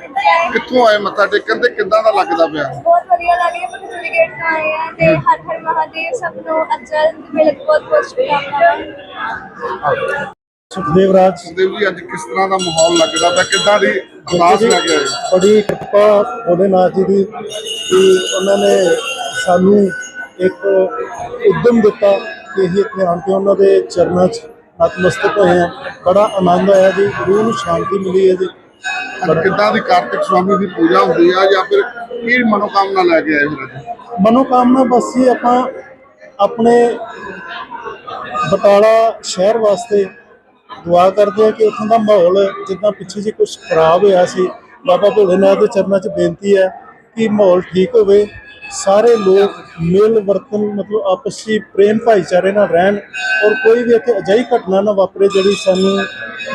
ਦਿੱਤਾ ਹੈ ਕਿੱਥੋਂ ਆਏ ਮੱਥਾ ਟੇਕਣ ਤੇ ਕਿੱਦਾਂ ਦਾ ਲੱਗਦਾ ਪਿਆ? ਬਹੁਤ ਵਧੀਆ ਲੱਗ ਰਿਹਾ ਪਟਿਆਲਾ ਗੇਟ ਤੋਂ ਆਏ ਆ ਤੇ ਹਰ ਹਰ ਮਹਾਦੇਵ ਸਭ ਨੂੰ ਅਚਲ ਮਿਲਕ ਬਹੁਤ ਬਹੁਤ ਸ਼ੁਭਕਾਮਨਾਵਾਂ। ਸੁਖਦੇਵ ਰਾਜ। ਸੁਖਦੇਵ ਜੀ ਅੱਜ ਕਿਸ ਤਰ੍ਹਾਂ ਦਾ ਮਾਹੌਲ ਲੱਗਦਾ ਪਿਆ? ਕਿੱਦਾਂ ਦੀ ਅਰਦਾਸ ਲੈ ਕੇ ਆਏ? ਬੜੀ ਕਿਰਪਾ ਭੋਲੇਨਾਥ ਜੀ ਦੀ ਕਿ ਉਹਨਾਂ ਨੇ ਸਾਨੂੰ ਇੱਕ ਉਦਮ ਦਿੱਤਾ ਕਿ ਅਸੀਂ ਇੱਥੇ ਆਣ ਕੇ ਉਹਨਾਂ ਦੇ ਚਰਨਾਂ 'ਚ ਨਤਮਸਤਕ ਹੋਏ ਹਾਂ। ਬੜਾ ਆਨੰਦ ਆਇਆ ਜੀ ਰੂਹ ਨੂੰ ਸ਼ਾਂਤੀ ਮਿਲੀ ਹੈ ਜੀ। ਕਿੱਦਾਂ ਦੀ ਕਾਰਤਿਕ ਸਵਾਮੀ ਦੀ ਪੂਜਾ ਹੁੰਦੀ ਆ ਜਾਂ ਫਿਰ ਕੀ ਮਨੋਕਾਮਨਾ ਲੈ ਕੇ ਆਏ ਫਿਰ ਅੱਜ? ਮਨੋਕਾਮਨਾ ਬਸ ਹੀ ਆਪਾਂ ਆਪਣੇ ਬਟਾਲਾ ਸ਼ਹਿਰ ਵਾਸਤੇ ਦੁਆ ਕਰਦੇ ਆ ਕਿ ਉੱਥੋਂ ਦਾ ਮਾਹੌਲ ਜਿੱਦਾਂ ਪਿੱਛੇ ਜੀ ਕੁਝ ਖਰਾਬ ਹੋਇਆ ਸੀ, ਬਾਬਾ ਭੋਲੇਨਾਥ ਦੇ ਚਰਨਾਂ 'ਚ ਬੇਨਤੀ ਹੈ ਕਿ ਮਾਹੌਲ ਠੀਕ ਹੋਵੇ, ਸਾਰੇ ਲੋਕ ਮਿਲ ਵਰਤਨ ਮਤਲਬ ਆਪਸੀ ਪ੍ਰੇਮ ਭਾਈਚਾਰੇ ਨਾਲ ਰਹਿਣ ਔਰ ਕੋਈ ਵੀ ਇੱਥੇ ਅਜਿਹੀ ਘਟਨਾ ਨਾ ਵਾਪਰੇ ਜਿਹੜੀ ਸਾਨੂੰ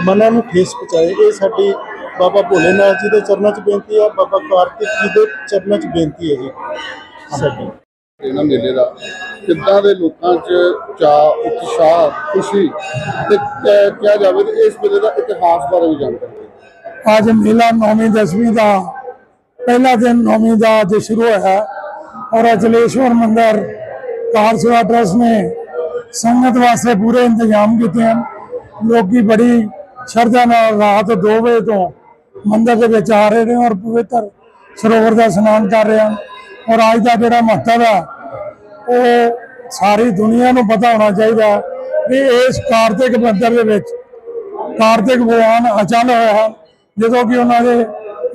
ਮਨਾਂ ਨੂੰ ਠੇਸ ਪਹੁੰਚਾਏ, ਇਹ ਸਾਡੀ ਬਾਬਾ ਭੋਲੇਨਾਥ ਜੀ ਦੇ ਚਰਨਾਂ 'ਚ ਬੇਨਤੀ ਹੈ ਬਾਬਾ ਕਾਰਤਿਕ ਜੀ ਦੇ ਚਰਨਾਂ 'ਚ ਬੇਨਤੀ ਹੈ ਜੀ। ਸਾਡੀ। ਇਹਨਾਂ ਮੇਲੇ ਦਾ ਕਿੱਦਾਂ ਦੇ ਲੋਕਾਂ 'ਚ ਚਾਅ ਉਤਸ਼ਾਹ ਖੁਸ਼ੀ ਤੇ ਕਿਹਾ ਜਾਵੇ ਤੇ ਇਸ ਮੇਲੇ ਦਾ ਇਤਿਹਾਸ ਬਾਰੇ ਵੀ ਜਾਣਕਾਰੀ। ਅੱਜ ਮੇਲਾ ਨੌਵੀਂ ਦਸਵੀਂ ਦਾ ਪਹਿਲਾ ਦਿਨ ਨੌਵੀਂ ਦਾ ਅੱਜ ਸ਼ੁਰੂ ਹੋਇਆ ਔਰ ਅਚਲੇਸ਼ਵਰ ਮੰਦਰ ਕਾਰ ਸੇਵਾ ਟਰਸਟ ਨੇ ਸੰਗਤ ਵਾਸਤੇ ਪੂਰੇ ਇੰਤਜ਼ਾਮ ਕੀਤੇ ਹਨ। ਲੋਕੀ ਬੜੀ ਸ਼ਰਧਾ ਨਾਲ ਰਾਤ 2 ਵਜੇ ਤੋਂ ਮੰਦਰ ਦੇ ਵਿੱਚ ਆ ਰਹੇ ਨੇ ਔਰ ਪਵਿੱਤਰ ਸਰੋਵਰ ਦਾ ਇਸ਼ਨਾਨ ਕਰ ਰਹੇ ਹਨ। ਔਰ ਅੱਜ ਦਾ ਜਿਹੜਾ ਮਹੱਤਵ ਹੈ, ਉਹ ਸਾਰੀ ਦੁਨੀਆ ਨੂੰ ਪਤਾ ਹੋਣਾ ਚਾਹੀਦਾ ਵੀ ਇਸ ਕਾਰਤਿਕ ਮੰਦਰ ਦੇ ਵਿੱਚ ਕਾਰਤਿਕ ਭਗਵਾਨ ਅਚਲ ਹੋਇਆ ਹੈ। ਜਦੋਂ ਕਿ ਉਹਨਾਂ ਦੇ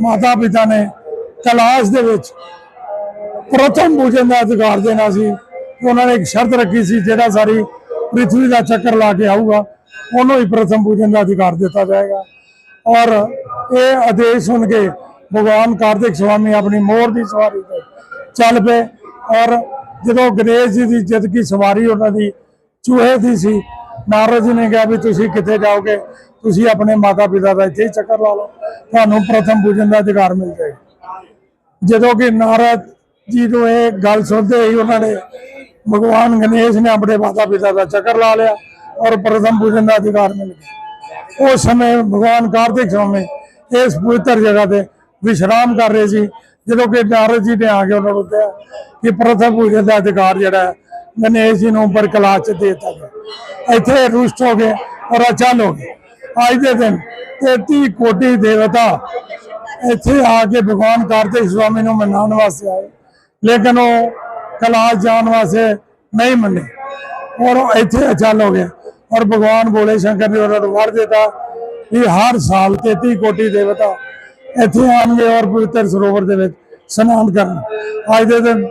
ਮਾਤਾ ਪਿਤਾ ਨੇ ਕਲਾਸ਼ ਦੇ ਵਿੱਚ ਪ੍ਰਥਮ ਪੂਜਨ ਦਾ ਅਧਿਕਾਰ ਦੇਣਾ ਸੀ ਉਹਨਾਂ ਨੇ ਇੱਕ ਸ਼ਰਤ ਰੱਖੀ ਸੀ, ਜਿਹੜਾ ਸਾਰੀ ਪ੍ਰਿਥਵੀ ਦਾ ਚੱਕਰ ਲਾ ਕੇ ਆਊਗਾ, ਉਹਨੂੰ ਹੀ ਪ੍ਰਥਮ ਪੂਜਨ ਦਾ ਅਧਿਕਾਰ ਦਿੱਤਾ ਜਾਏਗਾ। ਔਰ ਇਹ ਆਦੇਸ਼ ਸੁਣ ਕੇ ਭਗਵਾਨ ਕਾਰਤਿਕ ਸਵਾਮੀ ਆਪਣੀ ਮੋਰ ਦੀ ਸਵਾਰੀ ਤੇ ਚੱਲ ਪਏ। ਔਰ ਜਦੋਂ ਗਣੇਸ਼ ਜੀ ਦੀ ਜਦ ਕੀ ਸਵਾਰੀ ਉਹਨਾਂ ਦੀ ਚੂਹੇ ਦੀ ਸੀ, ਨਾਰਦ ਜੀ ਨੇ ਕਿਹਾ ਵੀ ਤੁਸੀਂ ਕਿੱਥੇ ਜਾਓਗੇ? ਤੁਸੀਂ ਆਪਣੇ ਮਾਤਾ ਪਿਤਾ ਦਾ ਇੱਥੇ ਹੀ ਚੱਕਰ ਲਾ ਲਓ। ਤੁਹਾਨੂੰ ਪ੍ਰਥਮ ਪੂਜਨ ਦਾ ਅਧਿਕਾਰ ਮਿਲ ਜਾਏਗਾ। ਜਦੋਂ ਕਿ ਨਾਰਦ ਜੀ ਨੂੰ ਇਹ ਗੱਲ ਸੁਣਦੇ ਹੀ ਉਹਨਾਂ ਨੇ ਭਗਵਾਨ ਗਣੇਸ਼ ਨੇ ਆਪਣੇ ਮਾਤਾ ਪਿਤਾ ਦਾ ਚੱਕਰ ਲਾ ਲਿਆ ਔਰ ਪ੍ਰਥਮ ਪੂਜਨ ਦਾ ਅਧਿਕਾਰ ਮਿਲ ਗਿਆ। ਉਸ ਸਮੇਂ ਭਗਵਾਨ ਕਾਰਤਿਕ ਸਵਾਮੀ ਇਸ ਪਵਿੱਤਰ ਜਗ੍ਹਾ ਤੇ ਵਿਸ਼ਰਾਮ ਕਰ ਰਹੇ ਸੀ। ਜਦੋਂ ਕਿ ਨਾਰਦ ਜੀ ਨੇ ਆ ਕੇ ਉਹਨਾਂ ਨੂੰ ਕਿਹਾ ਕਿ ਪ੍ਰਥਮ ਪੂਜਨ ਦਾ ਅਧਿਕਾਰ ਜਿਹੜਾ ਹੈ ਗਣੇਸ਼ ਜੀ ਨੂੰ ਉੱਪਰ ਕਲਾਸ ਚ ਦੇ ਦਿੱਤਾ ਗਿਆ। ਇੱਥੇ ਰੁਸ਼ਟ ਹੋ ਗਏ ਔਰ ਅਚਲ ਹੋ ਗਏ। ਅੱਜ ਦੇ ਦਿਨ 33 ਕੋਟੀ ਦੇਵਤਾ ਇੱਥੇ ਆ ਕੇ ਭਗਵਾਨ ਕਾਰਤਿਕ ਸਵਾਮੀ ਨੂੰ ਮਨਾਉਣ ਵਾਸਤੇ ਆਏ। ਲੇਕਿਨ ਉਹ ਕਲਾਸ ਜਾਣ ਵਾਸਤੇ ਨਹੀਂ ਮੰਨੇ। ਔਰ ਉਹ ਇੱਥੇ ਅਚਲ ਹੋ ਗਿਆ ਔਰ ਭਗਵਾਨ ਭੋਲੇ ਸ਼ੰਕਰ ਨੇ ਉਹਨਾਂ ਨੂੰ ਵਰ ਦਿੱਤਾ ਕਿ ਹਰ ਸਾਲ 33 ਕੋਟੀ ਦੇਵਤਾ ਇੱਥੇ ਆਉਣਗੇ ਔਰ ਪਵਿੱਤਰ ਸਰੋਵਰ ਦੇ ਵਿੱਚ ਇਸ਼ਨਾਨ ਕਰਨ। ਅੱਜ ਦੇ ਦਿਨ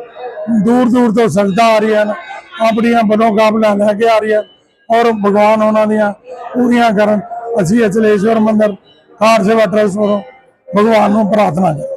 ਦੂਰ ਦੂਰ ਤੋਂ ਸੰਗਤਾਂ ਆ ਰਹੀਆਂ ਹਨ, ਆਪਣੀਆਂ ਮਨੋਕਾਮਨਾ ਲੈ ਕੇ ਆ ਰਹੀਆਂ ਔਰ ਭਗਵਾਨ ਉਹਨਾਂ ਦੀਆਂ ਪੂਰੀਆਂ ਕਰਨ। ਅਸੀਂ ਅਚਲੇਸ਼ਵਰ ਮੰਦਿਰ, ਕਾਰ ਸੇਵਾ ਟਰਸਟ ਵੱਲੋਂ ਭਗਵਾਨ ਨੂੰ ਪ੍ਰਾਰਥਨਾ ਕਰਦੇ